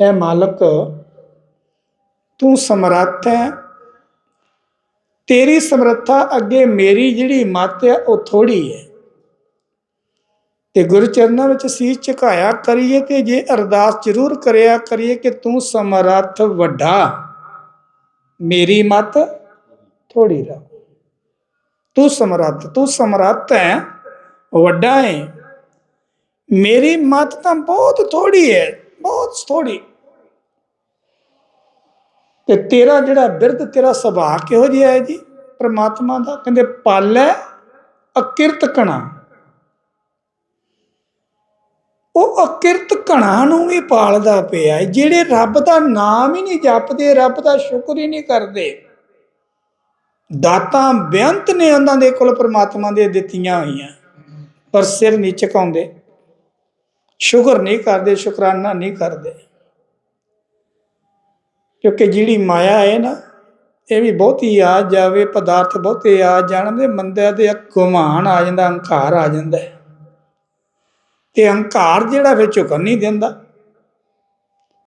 ਐ ਮਾਲਕ ਤੂੰ ਸਮਰੱਥ ਹੈ ਤੇਰੀ ਸਮਰੱਥਾ ਅੱਗੇ ਮੇਰੀ ਜਿਹੜੀ ਮੱਤ ਹੈ ਉਹ ਥੋੜੀ ਹੈ ਤੇ ਗੁਰੂ ਚਰਨਾਂ ਵਿੱਚ ਸੀਸ ਝੁਕਾਇਆ ਕਰੀਏ ਤੇ ਜੇ ਅਰਦਾਸ ਜ਼ਰੂਰ ਕਰਿਆ ਕਰੀਏ ਕਿ ਤੂੰ ਸਮਰੱਥ ਵੱਡਾ ਮੇਰੀ ਮੱਤ ਥੋੜੀ ਰਾ ਤੂੰ ਸਮਰੱਥ ਤੂੰ ਸਮਰੱਥ ਹੈ ਵੱਡਾ ਹੈ ਮੇਰੀ ਮੱਤ ਤਾਂ ਬਹੁਤ ਥੋੜੀ ਹੈ ਬਹੁਤ ਥੋੜੀ ਤੇ ਤੇਰਾ ਜਿਹੜਾ ਬਿਰਧ, ਤੇਰਾ ਸੁਭਾਅ ਕਿਹੋ ਜਿਹਾ ਹੈ ਜੀ? ਪ੍ਰਮਾਤਮਾ ਦਾ? ਕਹਿੰਦੇ, ਪਾਲੈ ਅਕਿਰਤ ਕਣਾ। ਉਹ ਅਕਿਰਤ ਕਣਾ ਨੂੰ ਵੀ ਪਾਲਦਾ ਪਿਆ ਜਿਹੜੇ ਰੱਬ ਦਾ ਨਾਮ ਹੀ ਨਹੀਂ ਜਪਦੇ, ਰੱਬ ਦਾ ਸ਼ੁਕਰ ਹੀ ਨਹੀਂ ਕਰਦੇ। ਦਾਤਾਂ ਬੇਅੰਤ ਨੇ ਉਹਨਾਂ ਦੇ ਕੋਲ, ਪ੍ਰਮਾਤਮਾ ਦੇ ਦਿੱਤੀਆਂ ਹੋਈਆਂ। ਪਰ ਸਿਰ ਨਹੀਂ ਝੁਕਾਉਂਦੇ। ਸ਼ੁਕਰ ਨਹੀਂ ਕਰਦੇ, ਸ਼ੁਕਰਾਨਾ ਨਹੀਂ ਕਰਦੇ ਕਿਉਂਕਿ ਜਿਹੜੀ ਮਾਇਆ ਹੈ ਨਾ, ਇਹ ਵੀ ਬਹੁਤੀ ਆ ਜਾਵੇ, ਪਦਾਰਥ ਬਹੁਤੇ ਆ ਜਾਣ ਦੇ ਮੰਦਿਆ ਦੇ ਗੁਮਾਨ ਆ ਜਾਂਦਾ ਹੰਕਾਰ ਆ ਜਾਂਦਾ ਹੈ। ਤੇ ਹੰਕਾਰ ਜਿਹੜਾ ਫਿਰ ਝੁਕਣ ਨਹੀਂ ਦਿੰਦਾ